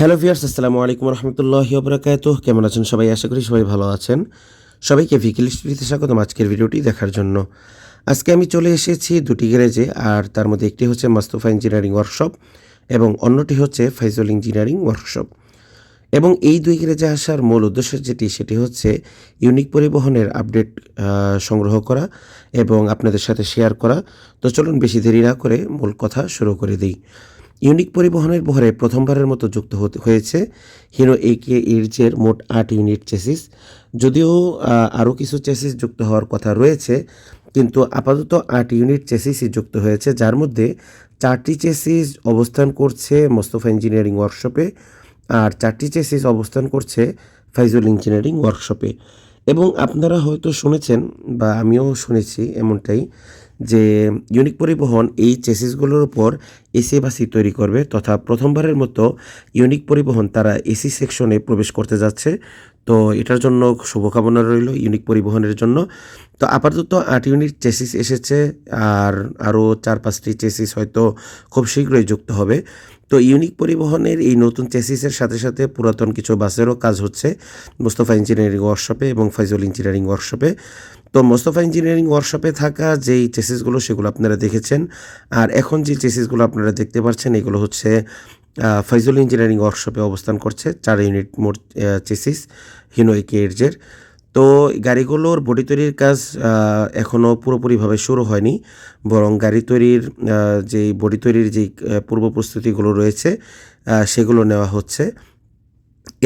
Hello viewers আসসালামু আলাইকুম রহমতুল্লাহি ওবরাকাত কেমন আছেন সবাই? আশা করি সবাই ভালো আছেন। সবাইকে ভিকিল স্টুডিওতে স্বাগতম আজকের ভিডিওটি দেখার জন্য। আজকে আমি চলে এসেছি দুটি গ্যারেজে, আর তার মধ্যে একটি হচ্ছে মাস্তুফা ইঞ্জিনিয়ারিং ওয়ার্কশপ এবং অন্যটি হচ্ছে ফাইজল ইঞ্জিনিয়ারিং ওয়ার্কশপ। এবং এই দুই গ্যারেজে আসার মূল উদ্দেশ্য যেটি, সেটি হচ্ছে ইউনিক পরিবহনের আপডেট সংগ্রহ করা এবং আপনাদের সাথে শেয়ার করা। তো চলুন বেশি দেরি না করে মূল কথা শুরু করে দিই। ইউনিক পরিবহনের বহরে প্রথমবারের মতো যুক্ত হয়েছে হিরো এ কে ইরজের মোট আট ইউনিট চেসিস। যদিও আরও কিছু চেসিস যুক্ত হওয়ার কথা রয়েছে, কিন্তু আপাতত আট ইউনিট চেসিসই যুক্ত হয়েছে, যার মধ্যে চারটি চেসিস অবস্থান করছে মোস্তফা ইঞ্জিনিয়ারিং ওয়ার্কশপে আর চারটি চেসিস অবস্থান করছে ফাইজুল ইঞ্জিনিয়ারিং ওয়ার্কশপে। এবং আপনারা হয়তো শুনেছেন বা আমিও শুনেছি এমনটাই যে ইউনিক পরিবহন এই চেসিসগুলোর উপর এসি বাসি তৈরি করবে, তথা প্রথমবারের মতো ইউনিক পরিবহন তারা এসি সেকশনে প্রবেশ করতে যাচ্ছে। তো এটার জন্য শুভকামনা রইল ইউনিক পরিবহনের জন্য। তো আপাতত আট ইউনিট চেসিস এসেছে, আর আরও চার পাঁচটি চেসিস হয়তো খুব শীঘ্রই যুক্ত হবে। তো ইউনিক পরিবহনের এই নতুন চেসিসের সাথে সাথে পুরাতন কিছু বাসেরও কাজ হচ্ছে, মোস্তফা ইঞ্জিনিয়ারিং ওয়ার্কশপে এবং ফাইজল ইঞ্জিনিয়ারিং ওয়ার্কশপে তো মোস্তফা ইঞ্জিনিয়ারিং ওয়ার্কশপে থাকা যেই চেসিসগুলো সেগুলো আপনারা দেখেছেন। আর এখন যে চেসিসগুলো আপনারা দেখতে পাচ্ছেন, এগুলো হচ্ছে ফাইজুল ইঞ্জিনিয়ারিং ওয়ার্কশপে অবস্থান করছে, চার ইউনিট মোট চেসিস হিনো কেয়ার্জের তো গাড়িগুলোর বডি তৈরির কাজ এখনও পুরোপুরিভাবে শুরু হয়নি, বরং গাড়ি তৈরির যে বডি তৈরির যে পূর্ব প্রস্তুতিগুলো রয়েছে সেগুলো নেওয়া হচ্ছে।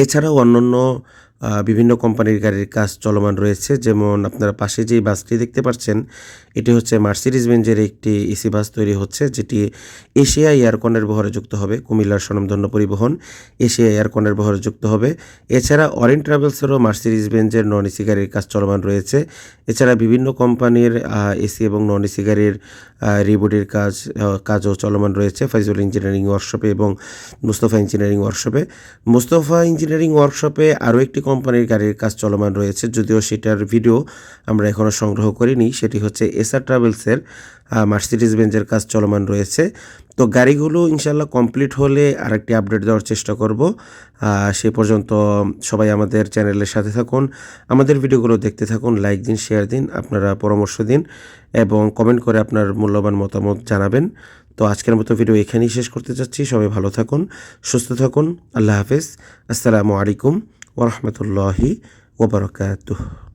এছাড়াও অন্যান্য বিভিন্ন কোম্পানির গাড়ির কাজ চলমান রয়েছে। যেমন আপনারা পাশে যেই বাসটি দেখতে পাচ্ছেন, এটি হচ্ছে মার্সিডিজ বেঞ্জের একটি এসি বাস তৈরি হচ্ছে, যেটি এশিয়া এয়ারকনের বহরে যুক্ত হবে, কুমিল্লার স্বনামধন্য পরিবহন এশিয়া এয়ারকনের বহরে যুক্ত হবে। এছাড়া অরেন ট্রাভেলসেরও মার্সিডিজ বেঞ্জের নন এসি গাড়ির কাজ চলমান রয়েছে। এছাড়া বিভিন্ন কোম্পানির এসি এবং নন এসি গাড়ির রিবুডির কাজ কাজও চলমান রয়েছে ফাইজুল ইঞ্জিনিয়ারিং ওয়ার্কশপে এবং মুস্তফা ইঞ্জিনিয়ারিং ওয়ার্কশপে মুস্তফা ইঞ্জিনিয়ারিং ওয়ার্কশপে আরও একটি কোম্পানির গাড়ির কাজ চলমান রয়েছে, যদিও সেটার ভিডিও আমরা এখনও সংগ্রহ করিনি। সেটি হচ্ছে এসআর ট্রাভেলসের মার্সিডিজ বেঞ্জের কাজ চলমান রয়েছে। তো গাড়িগুলো ইনশাল্লাহ কমপ্লিট হলে আরেকটি আপডেট দেওয়ার চেষ্টা করব। সে পর্যন্ত সবাই আমাদের চ্যানেলের সাথে থাকুন, আমাদের ভিডিওগুলো দেখতে থাকুন, লাইক দিন, শেয়ার দিন, আপনারা পরামর্শ দিন এবং কমেন্ট করে আপনার মূল্যবান মতামত জানাবেন। তো আজকের মতো ভিডিও এখানেই শেষ করতে চাচ্ছি, সবাই ভালো থাকুন, সুস্থ থাকুন, আল্লাহ হাফেজ, আসসালামু আলাইকুম। ورحمة الله وبركاته.